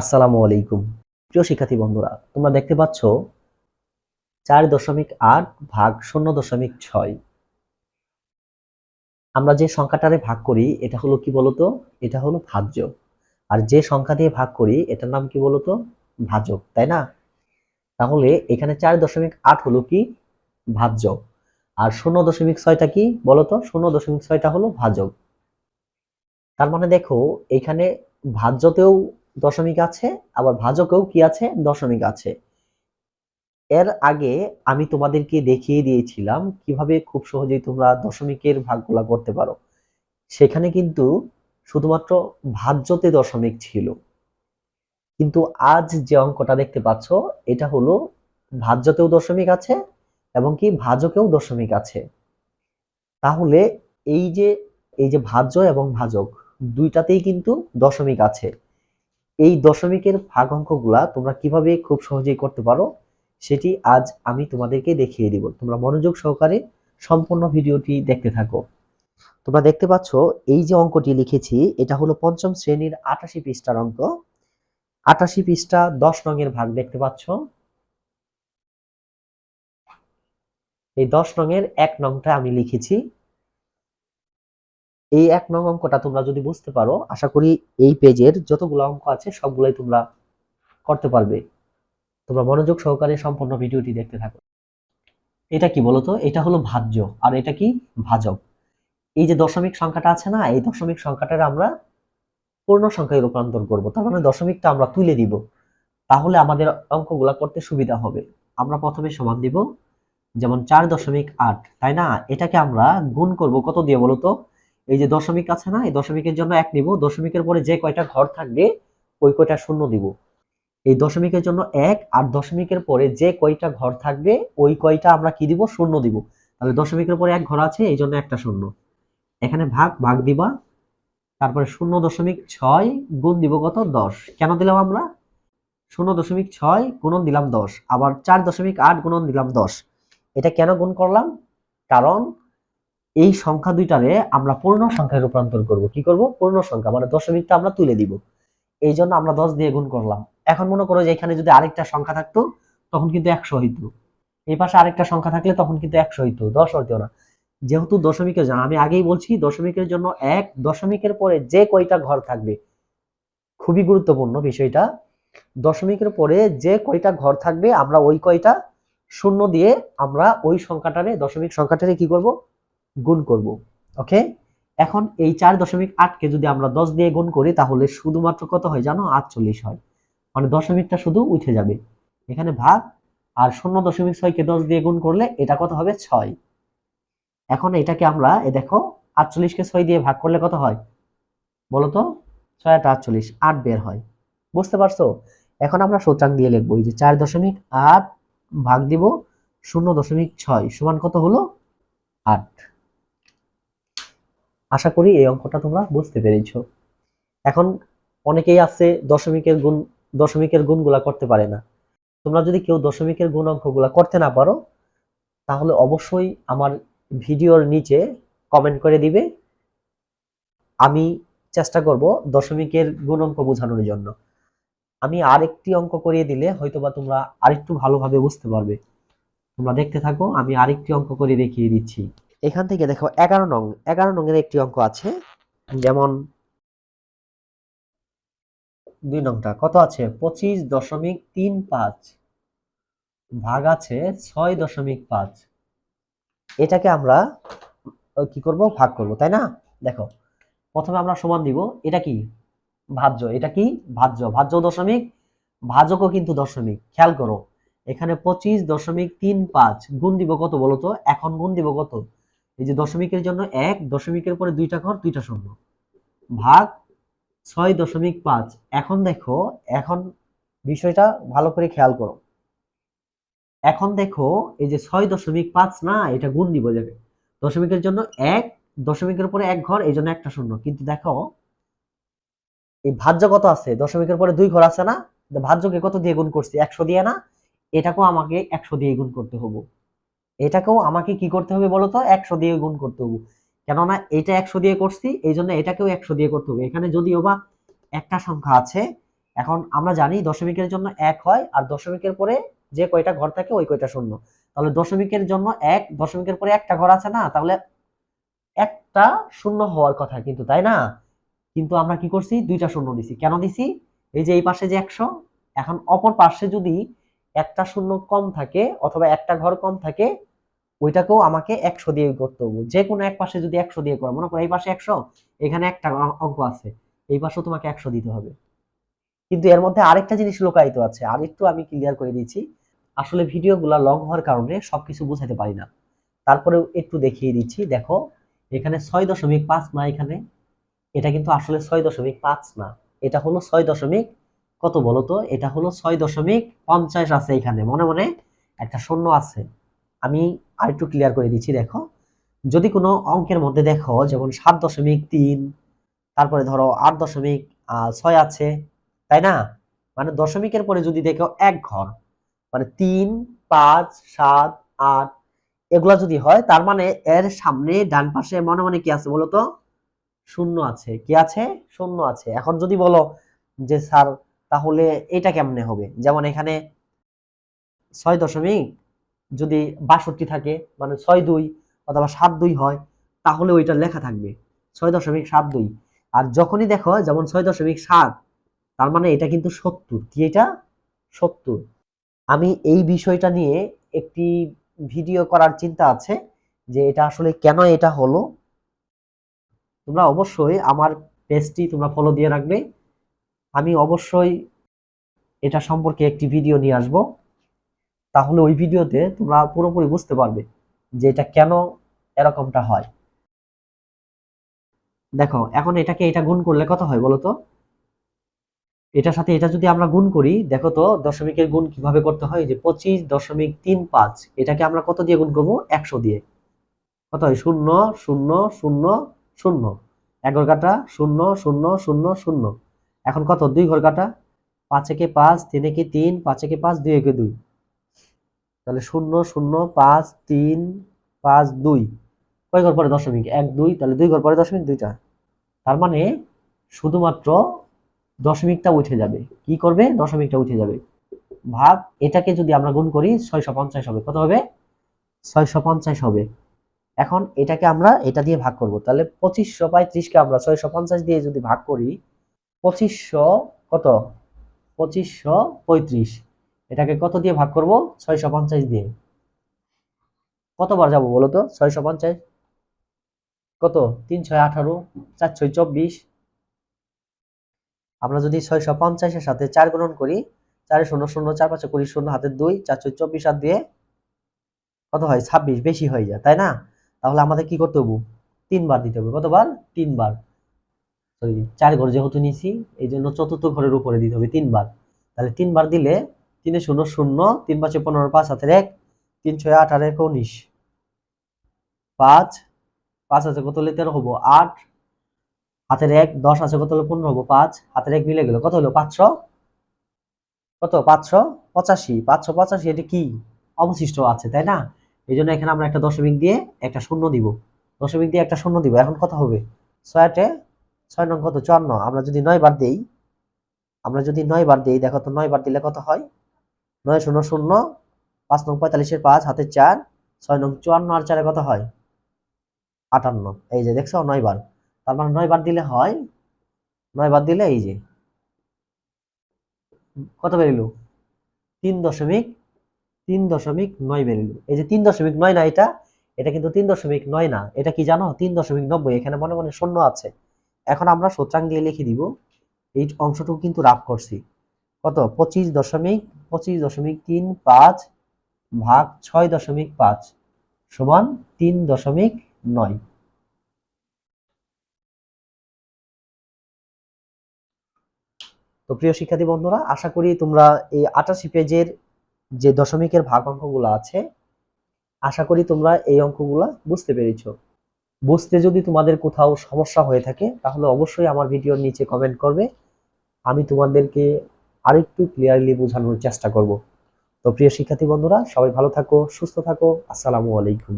আসসালামু আলাইকুম। প্রিয় শিক্ষার্থী বন্ধুরা, তোমরা দেখতে পাচ্ছ চার দশমিক আট ভাগ শূন্য দশমিক ছয়। আমরা যে সংখ্যাটারে ভাগ করি, এটা হলো কি বলতো? এটা হলো ভাজ্য। আর যে সংখ্যা দিয়ে ভাগ করি, এটার নাম কি বলতো? ভাজক তাই না? তাহলে এখানে চার দশমিক আট হলো কি? ভাজ্য। আর শূন্য দশমিক ছয়টা কি বলতো? শূন্য দশমিক ছয়টা হলো ভাজক তার মানে দেখো, এখানে ভাজ্যতেও দশমিক আছে, আবার ভাজকেও কি আছে? দশমিক আছে। এর আগে আমি তোমাদেরকে দেখিয়ে দিয়েছিলাম কীভাবে খুব সহজেই তোমরা দশমিকের ভাগগুলা করতে পারো। সেখানে কিন্তু শুধুমাত্র ভাজ্যতে দশমিক ছিল। কিন্তু আজ যে অঙ্কটা দেখতে পাচ্ছ, এটা হলো ভাজ্যতেও দশমিক আছে এবং কি ভাজকেও দশমিক আছে। তাহলে এই যে এই যে ভাজ্য এবং ভাজক, দুইটাতেই কিন্তু দশমিক আছে। এই দশমিকের ভাগ অঙ্কগুলা তোমরা কীভাবে খুব সহজেই করতে পারো, সেটি আজ আমি তোমাদেরকে দেখিয়ে দিব। তোমরা মনোযোগ সহকারে সম্পূর্ণ ভিডিওটি দেখতে থাকো। তোমরা দেখতে পাচ্ছ, এই যে অঙ্কটি লিখেছি, এটা হলো পঞ্চম শ্রেণির আটাশি পৃষ্ঠার অঙ্ক। আটাশি পৃষ্ঠা দশ রঙের ভাগ দেখতে পাচ্ছ। এই দশ রঙের এক নংটা আমি লিখেছি। এই এক নং অঙ্কটা তোমরা যদি বুঝতে পারো, আশা করি এই পেজের যতগুলো অঙ্ক আছে সবগুলাই তোমরা করতে পারবে। তোমরা মনোযোগ সহকারে সম্পূর্ণ ভিডিওটি দেখতে থাকো। এটা কি বলতো? এটা হলো ভাজ্য। আর এটা কি? ভাজক। এই যে দশমিক সংখ্যাটা আছে না, এই দশমিক সংখ্যাটার আমরা পূর্ণ সংখ্যায় রূপান্তর করব। তার মানে দশমিকটা আমরা তুলে দিব। তাহলে আমাদের অঙ্কগুলা করতে সুবিধা হবে। আমরা প্রথমে সমান দিব, যেমন চার দশমিক আট, তাই না? এটাকে আমরা গুণ করব কত দিয়ে বলতো? এই যে দশমিক আছে না, এই দশমিকের জন্য এক নিব, দশমিকের পরে যে কয়টা ঘর থাকবে, ওই কয়টা শূন্য দিব। এই দশমিকের জন্য এক আর দশমিকের পরে যে কয়টা ঘর থাকবে, ওই কয়টা আমরা কি দিব? শূন্য দিব। তাহলে দশমিকের পরে এক ঘর আছে, এই জন্য একটা শূন্য। এখানে ভাগ ভাগ দিবা। তারপরে শূন্য দশমিক ছয় গুণ দিব কত? দশ। কেন দিলাম আমরা? শূন্য দশমিক ছয় গুণন দিলাম দশ। আবার চার দশমিক আট গুণন দিলাম দশ। এটা কেন গুণ করলাম? কারণ এই সংখ্যা দুইটারে আমরা পূর্ণ সংখ্যায় রূপান্তর করব। কি করব? পূর্ণ সংখ্যা মানে দশমিকটা আমরা তুলে দিব। এই জন্য আমরা দশ দিয়ে গুণ করলাম। এখন মনে করো যে এখানে যদি আরেকটা সংখ্যা থাকতো, তখন কিন্তু একশো হইতো। এই পাশে আরেকটা সংখ্যা থাকলে তখন কিন্তু একশো হইতো, দশ হইতো না। যেহেতু দশমিকের জন্য, আমি আগেই বলছি, দশমিকের জন্য এক দশমিকের পরে যে কয়টা ঘর থাকবে, খুবই গুরুত্বপূর্ণ বিষয়টা। দশমিকের পরে যে কয়টা ঘর থাকবে, আমরা ওই কয়টা শূন্য দিয়ে আমরা ওই সংখ্যাটারে, দশমিক সংখ্যাটারে কি করব? গুণ করব ওকে এখন এই চার দশমিক আটকে যদি আমরা দশ দিয়ে গুণ করি, তাহলে শুধুমাত্র কত হয় জানো? আটচল্লিশ হয়। মানে দশমিকটা শুধু উঠে যাবে। এখানে ভাগ, আর শূন্য দশমিক ছয়কে দশ দিয়ে গুণ করলে এটা কত হবে? ছয়। এখন এটাকে আমরা, এ দেখো, আটচল্লিশকে ছয় দিয়ে ভাগ করলে কত হয়? বলো তো ছয় আট আটচল্লিশ, আট বের হয়। বুঝতে পারছ? এখন আমরা সূত্রাং দিয়ে লিখব, এই যে চার দশমিক আট ভাগ দিব, শূন্য দশমিক ছয় সমান কত হলো? আট। আশা করি এই অঙ্কটা তোমরা বুঝতে পেরেছ। এখন অনেকেই আছে দশমিকের গুণ, দশমিকের গুণগুলা করতে পারে না। তোমরা যদি কেউ দশমিকের গুণ অঙ্কগুলা করতে না পারো, তাহলে অবশ্যই আমার ভিডিওর নিচে কমেন্ট করে দিবে। আমি চেষ্টা করব দশমিকের গুণ অঙ্ক বোঝানোর জন্য। আমি আরেকটি অঙ্ক করিয়ে দিলে হয়তোবা তোমরা আরেকটু ভালোভাবে বুঝতে পারবে। তোমরা দেখতে থাকো, আমি আরেকটি অঙ্ক করে দেখিয়ে দিচ্ছি। এখান থেকে দেখো এগারো নং এগারো নং এর একটি অঙ্ক আছে, যেমন দুই নংটা, কত আছে? পঁচিশ দশমিক তিন পাঁচ ভাগ আছে ছয় দশমিক পাঁচ। এটাকে আমরা কি করব? ভাগ করব, তাই না? দেখো, প্রথমে আমরা সমান দিব, এটা কি? ভাজ্য, এটা কি? ভাজ্য ভাজ্য দশমিক, ভাজকও কিন্তু দশমিক, খেয়াল করো। এখানে পঁচিশ দশমিক তিন পাঁচ, গুণ দিব কত বলো তো? এখন গুণ দিব কত? এই যে দশমিকের জন্য এক, দশমিকের পরে দুইটা ঘর, দুইটা শূন্য। ভাগ ছয় দশমিক পাঁচ। এখন দেখো, এখন বিষয়টা ভালো করে খেয়াল করো। এখন দেখো, এই যে ছয় দশমিক পাঁচ না, এটা গুণ দিব যাবে দশমিকের জন্য এক, দশমিকের পরে এক ঘর, এই জন্য একটা শূন্য। কিন্তু দেখো, এই ভাজ্য কত আছে? দশমিকের পরে দুই ঘর আছে না? ভাজ্যকে কত দিয়ে গুণ করছি? একশো দিয়ে না? এটাকেও আমাকে একশো দিয়ে গুণ করতে হবে। এটাকেও আমাকে কি করতে হবে বলো তো? একশো দিয়ে গুণ করতে হবে। কেননা এটা একশো দিয়ে করছি, এই জন্য এটাকেও একশো দিয়ে করতে হবে। এখানে যদিও বা একটা সংখ্যা আছে, এখন আমরা জানি দশমিকের জন্য এক হয়, আর দশমিকের পরে যে কয়টা ঘর থাকে ওই কয়টা শূন্য। তাহলে দশমিকের জন্য এক, দশমিকের পরে একটা ঘর আছে না? তাহলে একটা শূন্য হওয়ার কথা কিন্তু, তাই না? কিন্তু আমরা কি করছি? দুইটা শূন্য দিছি। কেন দিছি? এই যে এই পাশে যে একশো, এখন অপর পাশে যদি একটা শূন্য কম থাকে অথবা একটা ঘর কম থাকে ওইটাকেও আমাকে একশো দিয়ে করতে হবে। যে কোনো এক পাশে যদি একশো দিয়ে করো, মনে করো এই পাশে একশো, এখানে একটা অঙ্ক আছে, এই পাশেও তোমাকে একশো দিতে হবে। কিন্তু এর মধ্যে আরেকটা জিনিস লোকায়িত আছে আর একটু আমি ক্লিয়ার করে দিচ্ছি। আসলে ভিডিওগুলো লং হওয়ার কারণে সবকিছু বোঝাতে পারি না। তারপরেও একটু দেখিয়ে দিচ্ছি, দেখো, এখানে ছয় দশমিক পাঁচ না এখানে? এটা কিন্তু আসলে ছয় দশমিক পাঁচ না। এটা হলো ছয় দশমিক কত বলো তো এটা হলো ছয় দশমিক পঞ্চাশ আছে এখানে, মনে মনে? একটা শূন্য আছে। আমি আরেকটু ক্লিয়ার করে দিচ্ছি, দেখো। যদি কোনো অঙ্কের মধ্যে দেখো, যেমন সাত দশমিক তিন, তারপরে ধরো আট দশমিক ছয় আছে, তাই না? মানে দশমিকের পরে যদি দেখো এক ঘর মানে তিন, পাঁচ, সাত, আট, এগুলা যদি হয়, তার মানে এর সামনে ডান পাশে মনে মনে কি আছে বলো তো? শূন্য আছে। কি আছে? শূন্য আছে। এখন যদি বলো যে, স্যার, তাহলে এটা কেমনে হবে? যেমন এখানে ছয় দশমিক যদি বাষট্টি থাকে মানে ছয় দুই অথবা সাত দুই হয়, তাহলে ওইটা লেখা থাকবে। ছয় দশমিক সাত দুই। আর যখনই দেখো, যেমন ছয় দশমিক সাত, তার মানে এটা কিন্তু সত্তর। কি এটা? সত্তর। আমি এই বিষয়টা নিয়ে একটি ভিডিও করার চিন্তা আছে যে এটা আসলে কেন এটা হলো। তোমরা অবশ্যই আমার পেজটি তোমরা ফলো দিয়ে রাখবে। আমি অবশ্যই এটা সম্পর্কে একটি ভিডিও নিয়ে আসব। তাহলে ওই ভিডিওতে তোমরা পুরোপুরি বুঝতে পারবে যে এটা কেন এরকমটা হয়। দেখো, এখন এটাকে এটা গুণ করলে কত হয় বলো তো? এটার সাথে এটা যদি আমরা গুণ করি, দেখো তো, দশমিকের গুণ কীভাবে করতে হয়? যে পঁচিশ দশমিক তিন পাঁচ, এটাকে আমরা কত দিয়ে গুণ করব? একশো দিয়ে। কত হয়? শূন্য শূন্য শূন্য শূন্য। এক ঘর কাটা, শূন্য শূন্য শূন্য শূন্য। এখন কত? দুই ঘর কাটা। পাঁচ একে পাঁচ, তিন একে তিন, পাঁচ একে পাঁচ, দুই একে দুই। তাহলে শূন্য শূন্য, পাঁচ, তিন, পাঁচ, দুই। কয় ঘর পরে দশমিক? এক, দুই, তাহলে দুই ঘর পরে দশমিক দুইটা তার মানে শুধুমাত্র দশমিকটা উঠে যাবে। কি করবে? দশমিকটা উঠে যাবে। ভাগ এটাকে যদি আমরা গুণ করি, ছয়শো পঞ্চাশ হবে। কত হবে? ছয়শো পঞ্চাশ হবে। এখন এটাকে আমরা এটা দিয়ে ভাগ করব। তাহলে পঁচিশশো পঁয়ত্রিশকে আমরা ছয়শো পঞ্চাশ দিয়ে যদি ভাগ করি, পঁচিশশো কত? পঁচিশশো পঁয়ত্রিশ। এটাকে কত দিয়ে ভাগ করব? ছয়শো পঞ্চাশ দিয়ে। কতবার যাব বলো তো? ছয়শো পঞ্চাশ। কত? তিন ছয় আঠারো, চার ছয় চব্বিশ। আমরা যদি ছয়শো পঞ্চাশের সাথে চার গুণন করি, চারে শূন্য শূন্য, চার পাঁচে কুড়ি, শূন্য হাতে দুই, চার ছয় চব্বিশ হাত দিয়ে কত হয়? ছাব্বিশ, বেশি হয়ে যায়, তাই না? তাহলে আমাদের কি করতে হবে? তিনবার দিতে হবে। কতবার? তিনবার। সরি চার ঘর যেহেতু নিছি এই জন্য চতুর্থ ঘরের উপরে দিতে হবে তিনবার। তাহলে তিনবার দিলে তিনে শূন্য শূন্য, তিন পাঁচে পনেরো, পাঁচ হাতের এক, তিন ছয় আট আর এক উনিশ। পাঁচ পাঁচ আছে কত হলে তেরো হব? আট, হাতের এক, দশ আছে কত হলো পনেরো হব? পাঁচ, হাতের এক মিলে গেল। কত হলো? পাঁচশো। কত? পাঁচশো পঁচাশি। পাঁচশো পঁচাশি এটা কি? অবশিষ্ট আছে, তাই না? এই জন্য এখানে আমরা একটা দশমিক দিয়ে একটা শূন্য দিব। দশমিক দিয়ে একটা শূন্য দিব। এখন কত হবে? ছয় আটে ছয় নং কত? চুয়ান্ন। আমরা যদি নয় বার দিই, আমরা যদি নয় বার দিই, দেখো তো নয় বার দিলে কত হয়? নয় শূন্য শূন্য, পাঁচ নং পঁয়তাল্লিশের পাঁচ হাতের চার, ছয় নং চুয়ান্ন আর চারে কত হয়? আটান্ন। এই যে দেখছ, নয় বার। তার মানে নয় বার দিলে হয়, নয় বার দিলে এই যে, কত বেরিল? তিন দশমিক তিন দশমিক নয় বেরিল। এই যে তিন দশমিক নয় না এটা এটা কিন্তু তিন দশমিক নয় না। এটা কি জানো? তিন দশমিক নব্বই, এখানে মনে মনে শূন্য আছে। এখন আমরা সূত্রাং দিয়ে লিখে দিব, এই অংশটুকু কিন্তু রাফ করছি। কত? পঁচিশ দশমিক পঁচিশ দশমিক তিন পাঁচ ভাগ ছয় দশমিক পাঁচ সমান তিন দশমিক নয়। তো প্রিয় শিক্ষার্থী বন্ধুরা, আশা করি তোমরা এই আটাশি পেজের যে দশমিকের ভাগ অঙ্কগুলো আছে, আশা করি তোমরা এই অঙ্কগুলো বুঝতে পেরেছ। বুঝতে যদি তোমাদের কোথাও সমস্যা হয়ে থাকে, তাহলে অবশ্যই আমার ভিডিওর নিচে কমেন্ট করবে। আমি তোমাদেরকে আরেকটু ক্লিয়ারলি বোঝানোর চেষ্টা করব। তো প্রিয় শিক্ষার্থী বন্ধুরা, সবাই ভালো থাকো, সুস্থ থাকো। আসসালামু আলাইকুম।